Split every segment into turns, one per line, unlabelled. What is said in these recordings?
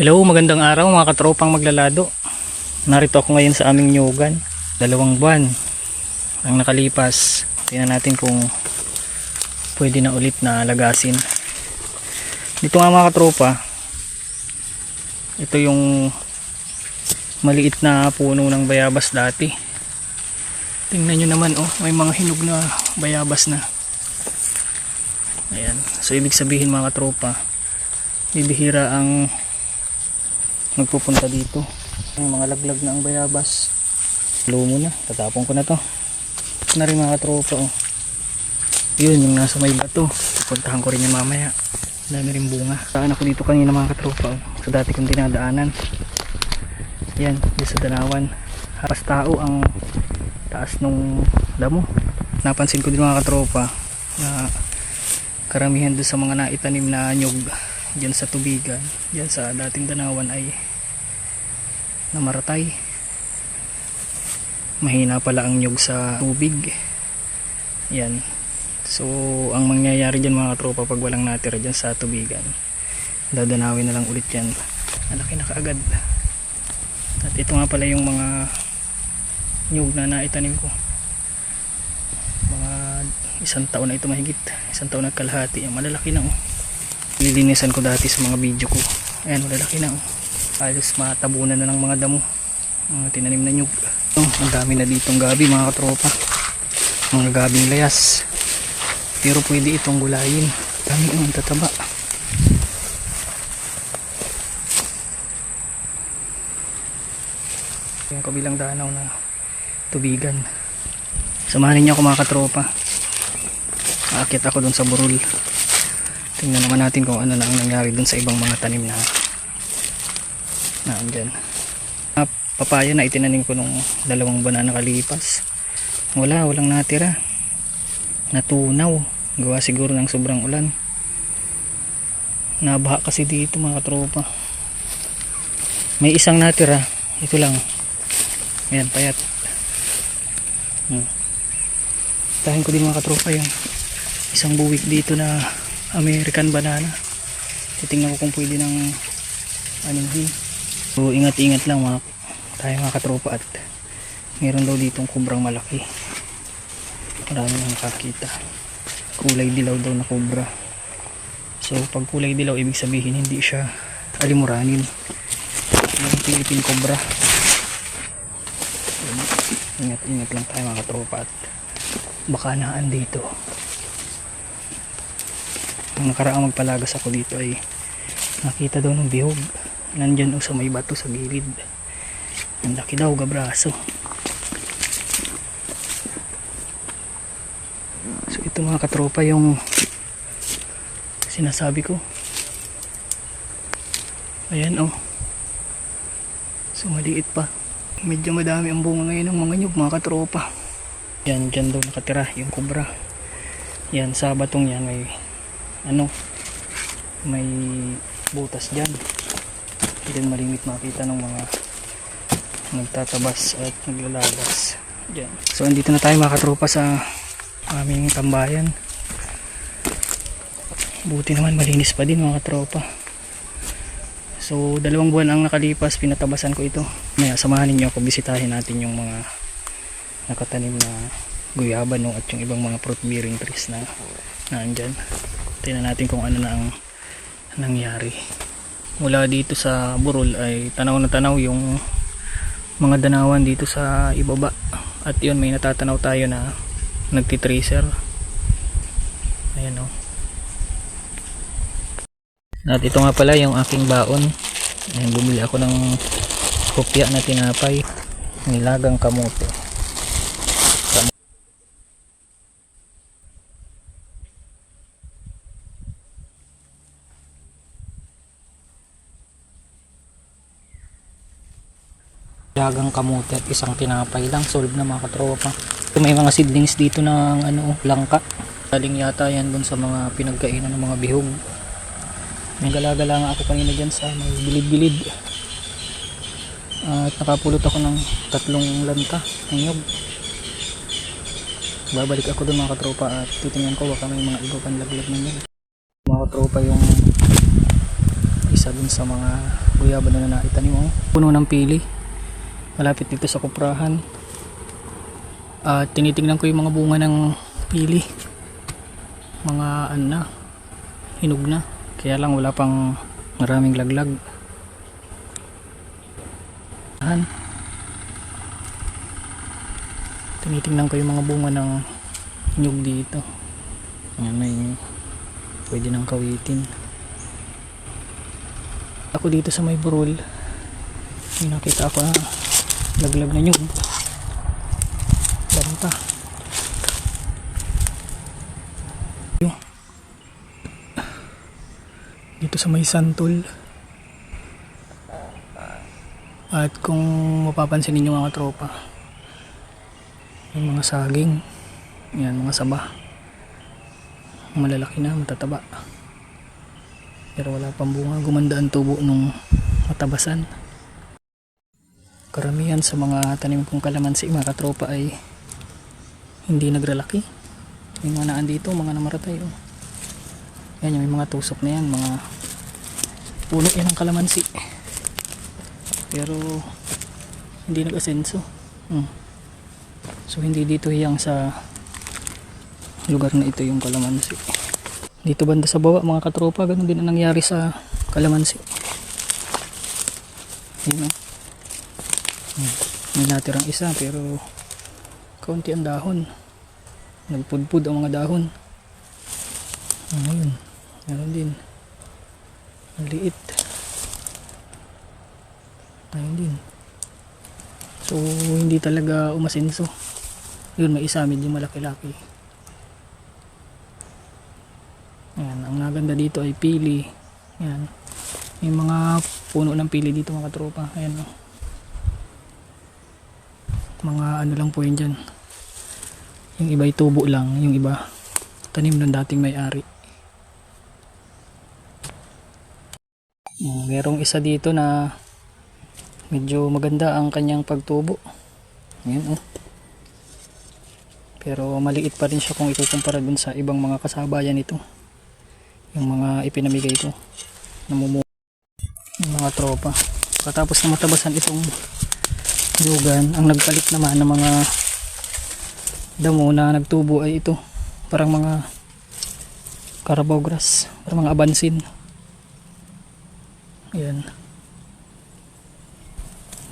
Hello, magandang araw mga katropang maglalado. Narito ako ngayon sa aming nyugan. Dalawang buwan ang nakalipas. Tingnan natin kung pwede na ulit na lagasin. Dito nga mga katropa, ito yung maliit na puno ng bayabas dati. Tingnan nyo naman oh, may mga hinog na bayabas na. Ayan. So ibig sabihin mga katropa, bibihira ang nagpupunta dito. Ang mga laglag na ang bayabas. Lumo na. Tatapon ko na to. Na rin mga tropa oh. yun yung nasa may bato. Pupuntahan ko rin yung mamaya. Dami rin bunga. Saan ako dito kanina mga katropa oh. sa dati kong dinadaanan. Yan yung sa danawan hapas tao ang taas nung damo. Napansin ko din mga katropa na karamihan doon sa mga naitanim na nyug dyan sa tubigan dyan sa dating danawan ay namaratay mahina pala ang nyug sa tubig. Yan. So ang mangyayari dyan mga tropa pag walang natira dyan sa tubigan dadanawin na lang ulit yan. Malaki na kaagad. At ito nga pala yung mga nyug na naitanim ko. Mga isang taon na ito mahigit. Isang taon at kalahati. Yan malalaki na oh. Lilinisan ko dati sa mga video ko. Ayan malalaki na oh. Halos matabunan na ng mga damo. Mga tinanim na nyug. Oh, ang dami na ditong gabi mga katropa. Mga gabing layas. Pero pwede itong gulayin. Dami ang tataba yung kabilang danaw na tubigan. Samahan niyo ako mga katropa. Aakit ako dun sa burul tingnan naman natin kung ano na ang nangyari dun sa ibang mga tanim na na andyan. Ah, papaya na itinanim ko nung dalawang buwan na nakalipas. Wala walang natira. Natunaw. Gawa siguro ng sobrang ulan. Nabaha kasi dito mga katropa. May isang natira. Ito lang. Ayan payat. Hmm. tahin ko din mga katropa yung isang buwik dito na American banana. Titingnan ko kung pwede ng anuhin so ingat ingat lang mga tayo mga katropa at meron daw ditong kubrang malaki. Marami nang nakakita. Kulay dilaw daw na kubra. So pag kulay dilaw ibig sabihin hindi siya alimuranin. Yung Philippine cobra ingat ingat lang tayo mga katropa at baka naan dito. Nung nakaraang magpalagas ako dito ay nakita daw ng bihog nandyan o sa may bato sa gilid. Ang laki daw gabraso. So ito mga katropa yung sinasabi ko. Ayan oh. So maliit pa. Medyo madami ang bunga ngayon ng mga nyug mga katropa. Yan dyan daw nakatira yung kubra. Yan sa batong yan may ano may butas dyan din malimit makita ng mga nagtatabas at naglalagas dyan. so andito na tayo mga katropa sa aming tambayan. Buti naman malinis pa din mga katropa. So dalawang buwan ang nakalipas pinatabasan ko ito. Maya, samahan ninyo ako bisitahin natin yung mga nakatanim na guyaban no, at yung ibang mga fruit bearing trees na naandyan tingnan natin kung ano na ang nangyari mula dito sa burol ay tanaw na tanaw yung mga danawan dito sa ibaba. At yun may natatanaw tayo na nagtitracer. Ayan o at ito nga pala yung aking baon. Ayan, bumili ako ng kopya na tinapay. Nilagang kamote dagang kamote at isang tinapay lang. Solve na mga katropa. May mga seedlings dito ng ano langka. Galing yata yan dun sa mga pinagkainan ng mga bihog. May galagala nga ako kanina dyan sa may bilid-bilid. At nakapulot ako ng tatlong lanta ng babalik ako dun mga katropa at titingnan ko baka may mga iba pang laglag na mga katropa yung isa dun sa mga guyaba na naitanim mo. Puno ng pili. Malapit dito sa kuprahan. At tinitingnan ko yung mga bunga ng pili. Mga ano na, hinog na. Kaya lang wala pang maraming laglag. Tinitingnan ko yung mga bunga ng nyug dito. Ayan, may pwede nang kawitin. Ako dito sa may burol, nakita ako na laglag na nyug. Banta. Yung- Dito sa may santol. At kung mapapansin ninyo mga tropa, yung mga saging, yan mga saba malalaki na, matataba. Pero wala pang bunga, gumanda ang tubo nung matabasan. Karamihan sa mga tanim kong kalamansi, mga katropa ay hindi nagralaki. May mga naan dito, mga namaratay. Oh. Yan, yung mga tusok na yan, mga puno yan ng kalamansi. Pero hindi nag-asenso. Hmm. So hindi dito hiyang sa lugar na ito yung kalamansi. Dito banda sa baba mga katropa, ganun din ang nangyari sa kalamansi. Yun o. May natirang isa pero kaunti ang dahon. Nagpudpud ang mga dahon. Ayun. Meron din. Ang liit. Ayun din. So, hindi talaga umasenso. Yun, may isa medyo malaki-laki. Ayan, ang naganda dito ay pili. Ayan. May mga puno ng pili dito mga tropa. Ayan o. Mga ano lang po yun dyan. Yung iba tubo lang. Yung iba tanim ng dating may-ari. Mm, Merong isa dito na medyo maganda ang kanyang pagtubo. Ayan o. Pero maliit pa rin siya kung ikukumpara dun sa ibang mga kasabayan nito yung mga ipinamigay ko namumuo yung mga tropa katapos na matabasan itong yugan ang nagpalit naman ng mga damo na nagtubo ay ito. Parang mga carabao grass parang mga abansin. Yan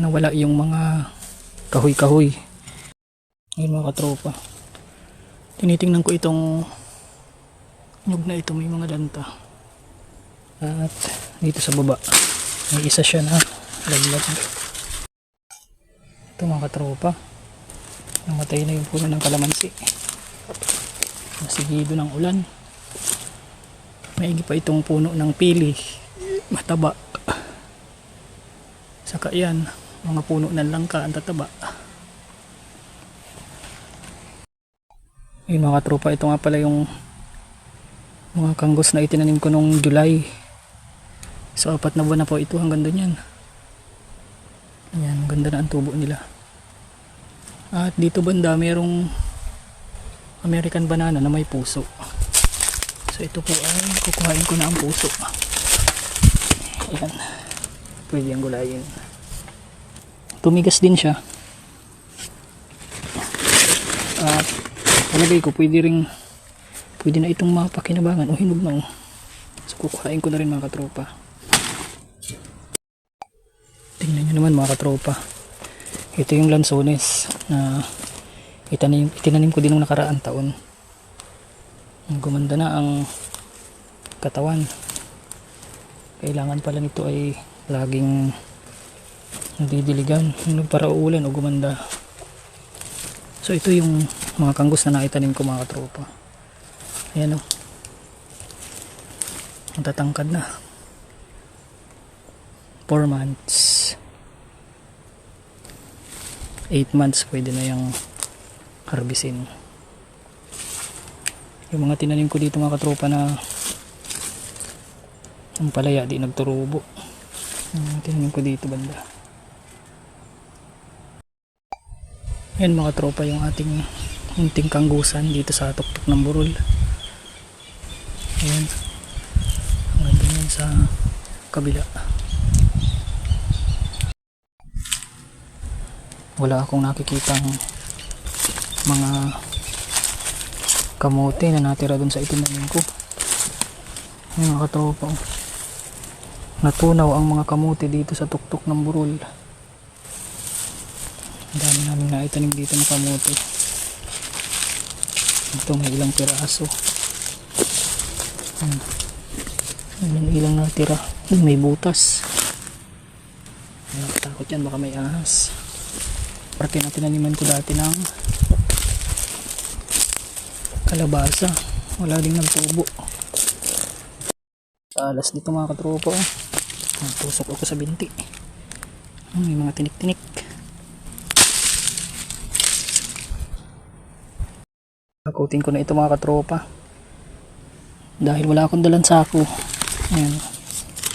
nawala yung mga kahoy kahoy yun mga katropa. Tinitingnan ko itong nyug na ito. May mga danta. At dito sa baba may isa siya na laglag ito mga katropa. Namatay na yung puno ng kalamansi. Nasigido ng ulan. Maigi pa itong puno ng pili. Mataba. Saka yan mga puno ng langka ang tataba. Yun mga tropa ito nga pala yung mga kanggos na itinanim ko nung July. So apat na buwan na po ito hanggang doon yan ayan ganda na ang tubo nila at dito banda merong American banana na may puso. So ito po ay kukuhain ko na ang puso. Ayan. Pwede ang gulayin. Tumigas din siya. At palagay ko pwede ring pwede na itong mapakinabangan o hinog na oh. so kukuhain ko na rin mga katropa. Tingnan nyo naman mga katropa ito yung lansones na itanim, itinanim ko din nung nakaraang taon gumanda na ang katawan kailangan pala nito ay laging didiligan para uulan o gumanda so ito yung mga kanggos na naitanim ko mga katropa Ayan o. Matatangkad na. 4 months. 8 months pwede na yung harbisin. Yung mga tinanim ko dito mga katropa na ang palaya di nagturubo. Yung tinanim ko dito banda. Yan mga tropa yung ating munting kanggusan dito sa tuktok ng burol. Ayan. Hanggang din yan sa kabila. Wala akong nakikitang mga kamote na natira dun sa itinanim ko. Ayun, mga katropa. Natunaw ang mga kamote dito sa tuktok ng burol. Ang dami namin naitanim dito ng kamote. Ito may ilang piraso. Hmm. Ilang ilang natira. May butas. Ay, takot yan, baka may ahas. Parte na tinaniman ko dati ng kalabasa. Wala ding nagtubo. Alas dito mga katropa. Natusok ako sa binti. Hmm, May mga tinik-tinik. Akutin ko na ito mga katropa. Dahil wala akong dalang sako. Ayan.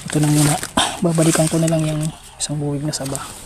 Ito na muna. Babalikan ko na lang yung isang buwig na saba.